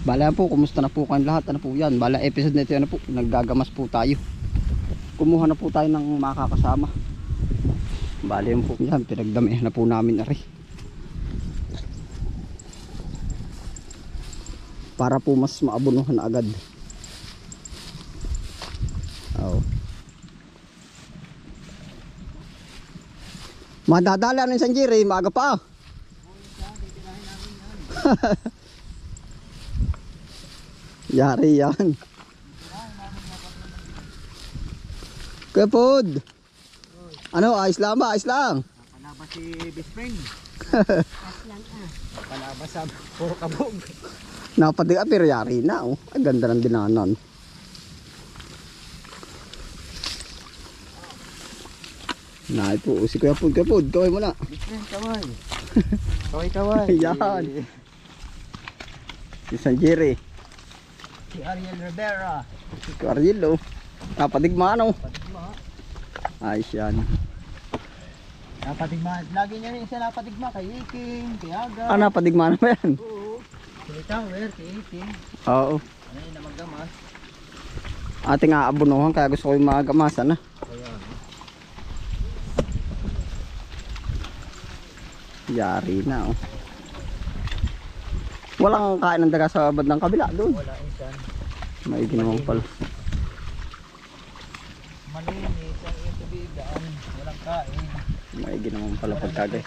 Bala po, kumusta na po kayong lahat? Ano po yan? Bala episode na ito, ano po, naggagamas po tayo. Kumuha na po tayo ng makakasama. Bala yun po yan, pinagdamihan na po namin na. Para po mas maabunuhan na agad. Oo. Madadala ng Sanjiri, maaga pa. Yari yan. Kuya Pod. Ano, ayos lang ba? Ayos lang. Panaba si best friend. Aslan ah. Panaba sa puro kabog. Napadig ah, pero yari na. Oh. Ang ganda ng dinanan. Naay po, si Kuya Pod, Kuya Pod, kaway mo na. Kaway, kaway. Yan. Si Sanjiri, Si Ariel Rivera. si Ariel, oh. Napadigma, ano? Patigma. Ayos yan. Napatigma. Lagi niya rin siya napatigma kay Iking, kay Aga. Ah, napadigma na ba yan? Oo. Si Tower, kay Iking. Oo. Ano yun na magdamas? Ating aabunuhan, kaya gusto ko yung magamasan. Kaya. Yari na, oh. Walang kain ng daga sa bandang kabila doon. Wala insan. May ginawang pala. Malinis ang iyong tubigan. Walang kain. May ginawang pala pagkagay.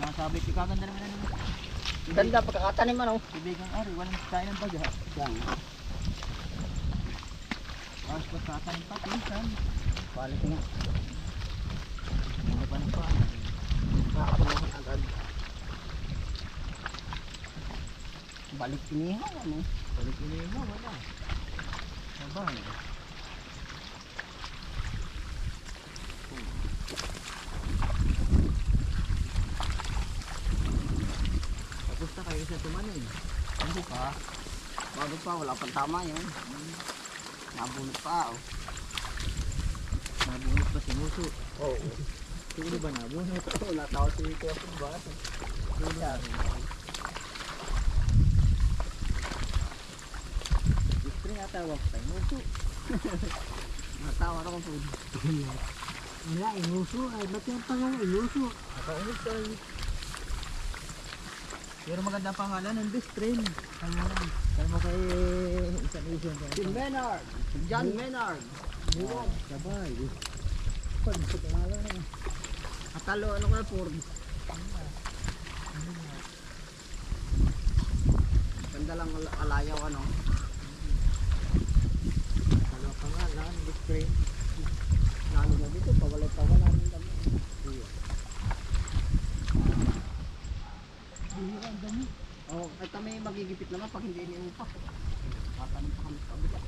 Masabi, ikaganda naman ano. Ganda pagkakatanim ano. Tubigang ari, walang kain ng baga. Yan. Tapos pagkatanim pa, pinsan. Quality nga. Ano pa na pa? Nakakapunuhan Balik inihaw ano. Balik ini mo, wala. Sabay. Tapos na kayo sa tumanin. Hindi pa. Bago pa, wala pang tama yun. Nabunot pa oh. Nabunot pa si Muso. Oo. Siguro ba nabunot? Oh, natawa si Kuya ba? Yan. Gusto rin atawag kay Muso. Natawa ako po. Wala, inuso. Ay, ba't yung pangalan inuso? Nakaulit tayo. Pero maganda ang pangalan ng best friend. Pangalan. Kaya mo kay isang isang Si Menard. John Menard. Sabay. Pag sa pangalan na. Atalo ano ka Ford. Ganda lang al- alayaw. Ano ang Best friend. Lalo na dito, pawalay-pawala ng dami. Oh, ay kami magigipit naman pag hindi iniupa. Tatanim pa kami sa kabila.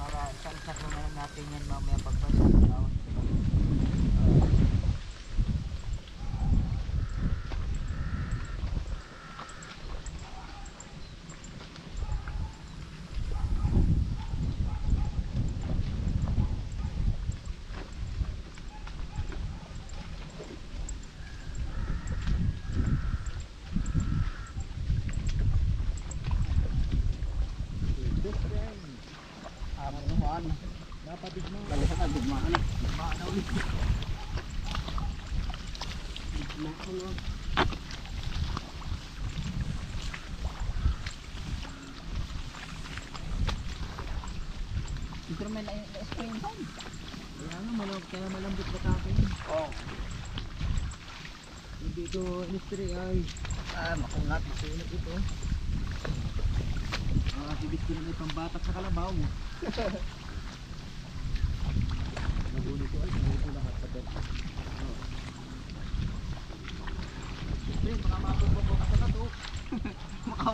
Para salsak na lang natin yan mamaya pagbasa ng taon. Best friend. Amanuhan. Dapat mo. Lalo sa kadigmaan. Maanaw ulit. Nakulo. Ito may na spring time. Kaya nga malambot, kaya malambot na takin. Oh. Hindi ito industry ay Ah, makunat. sulit ito. Ah, tibis ko na may pambatak sa kalabaw. Nabuli ko ay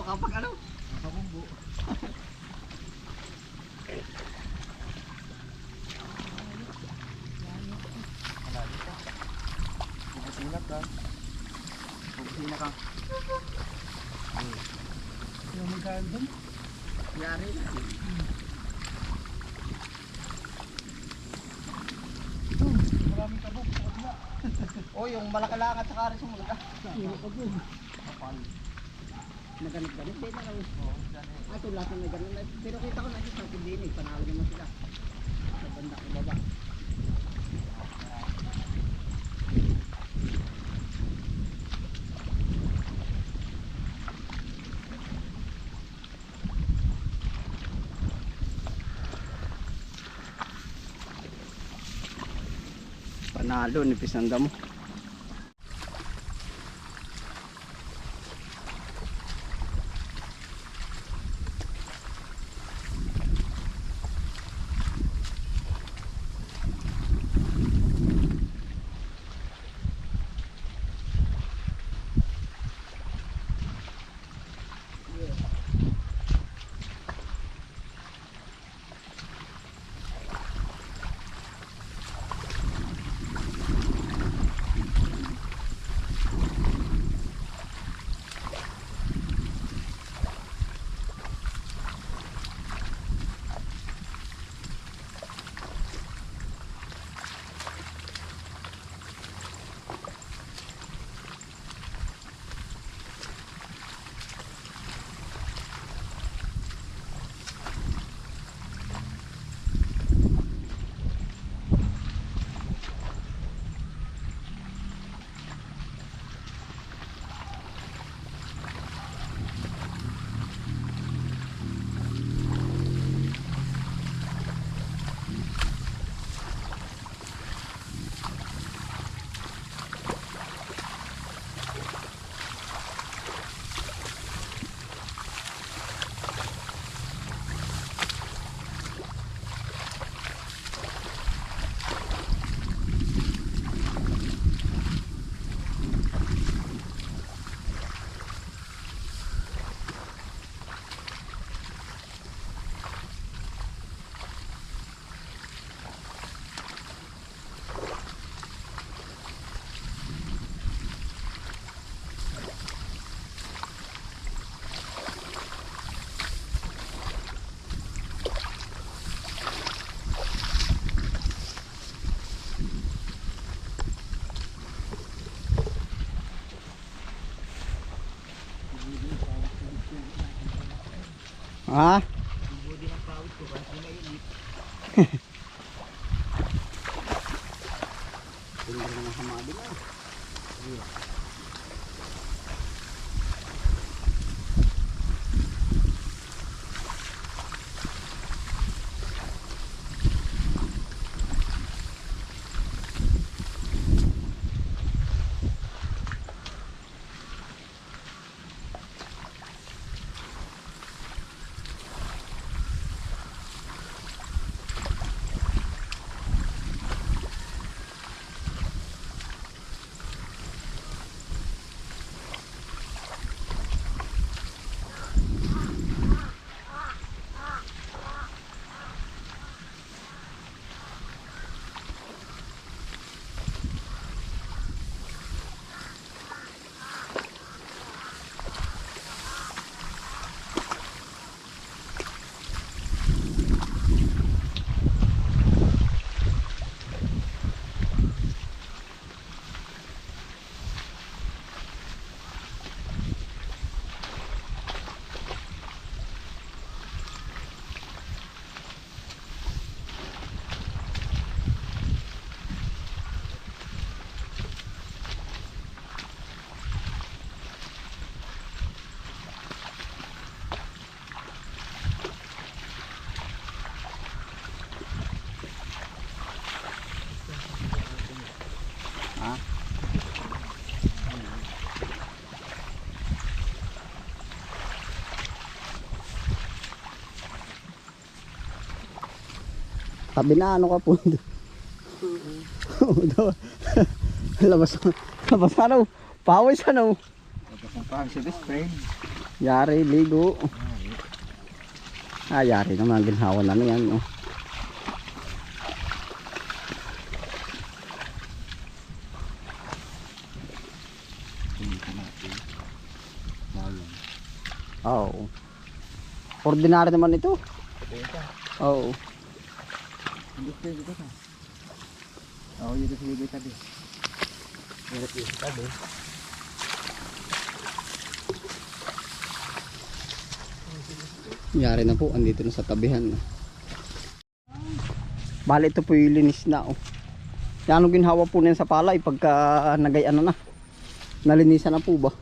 kapag ano? Kapabumbo. Malali ka. Ano Pagkasinap ka. Pagkasina ka. Yung magkaan doon? Yari na. Hmm. Maraming kabog sa kabila. Oh, yung malakalangat sa karis mo. Kapal. Naganap-ganap din na lang. Ah, ito lahat na naganap. Pero kita ko na ito sa dinig. Panalo naman sila. Sa banda ko baba. Panalo, nipis ng damo. Ha? Budi ng pawit ko kasi mainit. Hindi na hamadi na. Ha? Sabi na ano ka po. Oo daw. labas labas ano. Pawis ano. Tapos ang pawit si best friend. Yari, ligo. Ah, yari naman. Ginhawa na yan. Oh. Oo. Ordinary naman ito. Oo. Hindi ko na. Oo, yun sa higit tabi. Hirap yung tabi. Yari na po, andito na sa tabihan. Bali ito po yung linis na oh. Yan ang ginhawa po niyan sa palay pagka nagay ano na. Nalinisan na po ba?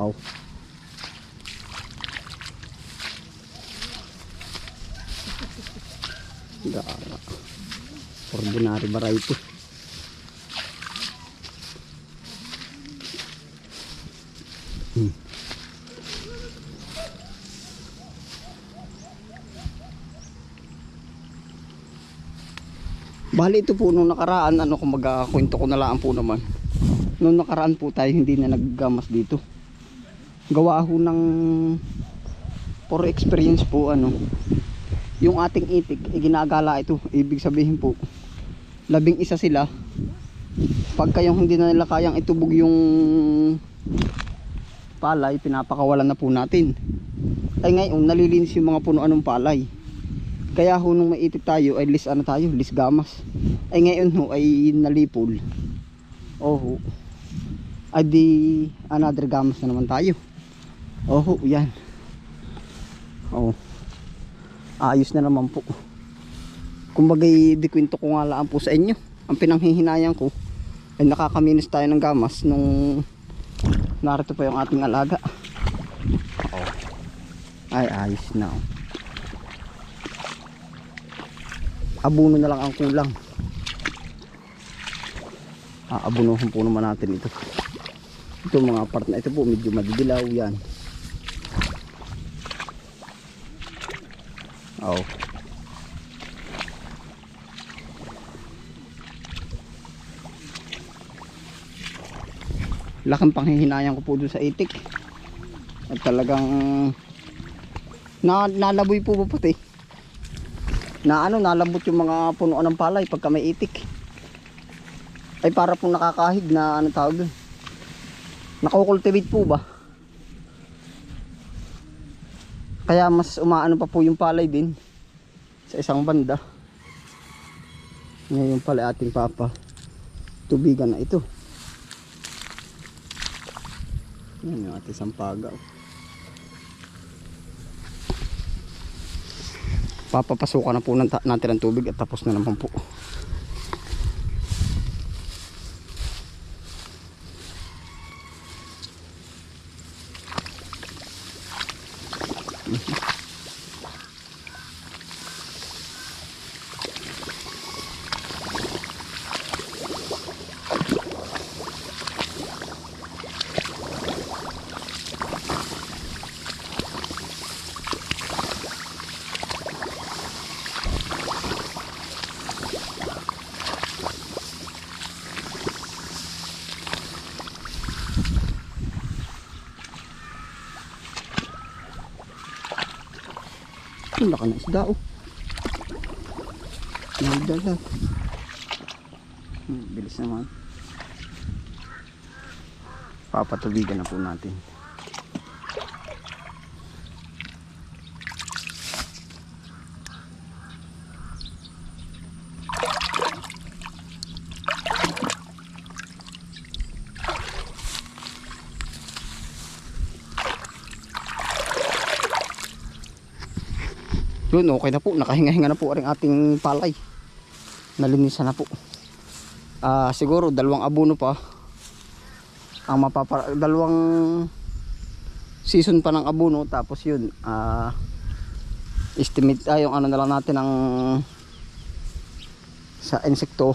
Aw. Ordinary variety. Hmm. Bali ito po nung nakaraan, ano kung magkakwento ko na lang po naman. Nung nakaraan po tayo hindi na naggamas dito. Gawa ho ng for experience po ano. Yung ating itik, ginagala ito. Ibig sabihin po, labing isa sila. Pagka yung hindi na nila kayang itubog yung palay, pinapakawalan na po natin. Ay ngayon, nalilinis yung mga punuan ng palay. Kaya ho nung maitik tayo ay lis ano tayo, lis gamas. Ay ngayon ho ay nalipol. Oho. Ay di another gamas na naman tayo. Oho, yan. Oh. Ayos na naman po. Kumbagay di kwento ko nga lang po sa inyo. Ang pinanghihinayan ko ay nakakaminis tayo ng gamas nung narito pa yung ating alaga. Ay ayos na. Oh. abuno na lang ang kulang aabunuhan po naman natin ito ito mga part na ito po medyo madidilaw yan oh. Laking panghihinayan ko po doon sa itik. At talagang na, nalaboy po ba pati na ano nalambot yung mga punuan ng palay pagka may itik. Ay para pong nakakahig na ano tawag dun? Nakukultivate po ba kaya mas umaano pa po yung palay din sa isang banda. Ngayon pala ating papa. Tubigan na ito. Yan yung ating sampaga papapasukan na po natin ang tubig at tapos na naman po ang laki ng isda oh. May dala hmm, bilis naman. Papatubigan na po natin Yun, okay na po. Nakahinga-hinga na po ang ating palay. Nalinisan na po. Ah, siguro dalawang abono pa. Ang mapapa dalawang season pa ng abono tapos yun, ah estimate ah, yung ano na lang natin ng sa insekto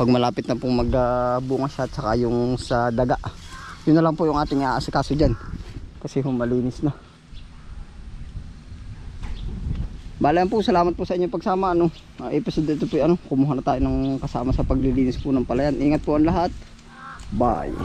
pag malapit na pong magbunga siya at saka yung sa daga yun na lang po yung ating aasikaso dyan kasi humalinis na Bala po, salamat po sa inyong pagsama. Ano, uh, episode dito po, ano, kumuha na tayo ng kasama sa paglilinis po ng palayan. Ingat po ang lahat. Bye.